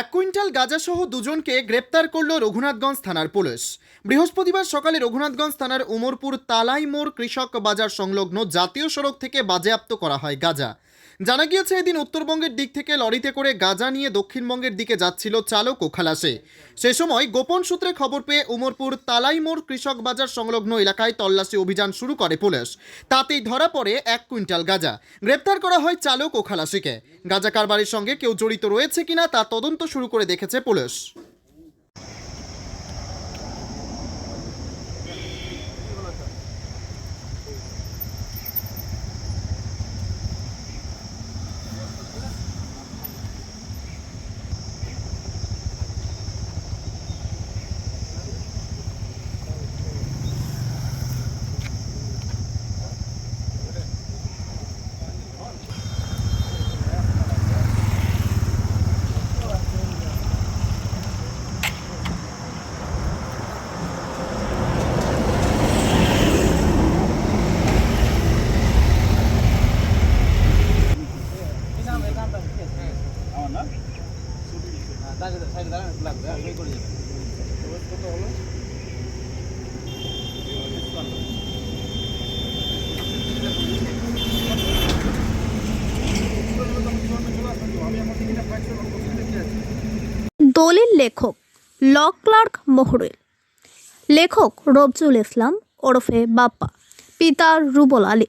এক কুইন্টাল গাঁজাসহ দুজনকে গ্রেপ্তার করল রঘুনাথগঞ্জ থানার পুলিশ। বৃহস্পতিবার সকালে রঘুনাথগঞ্জ থানার উমরপুর তালাইমোর কৃষক বাজার সংলগ্ন জাতীয় সড়ক থেকে বাজেয়াপ্ত করা হয় গাঁজা। জানা গিয়েছে, এদিন উত্তরবঙ্গের দিক থেকে লরিতে করে গাঁজা নিয়ে দক্ষিণবঙ্গের দিকে যাচ্ছিল চালক ও খালাসে। সে সময় গোপন সূত্রে খবর পেয়ে উমরপুর তালাই মোড় কৃষক বাজার সংলগ্ন এলাকায় তল্লাশি অভিযান শুরু করে পুলিশ। তাতেই ধরা পড়ে এক কুইন্টাল গাঁজা। গ্রেপ্তার করা হয় চালক ও খালাসিকে। গাঁজা কারবারির সঙ্গে কেউ জড়িত রয়েছে কিনা তা তদন্ত শুরু করে দেখেছে পুলিশ। দলিল লেখক ল ক্লার্ক মহরুল। লেখক রবজুল ইসলাম ওরফে বাপ্পা পিতা রুবল আলী।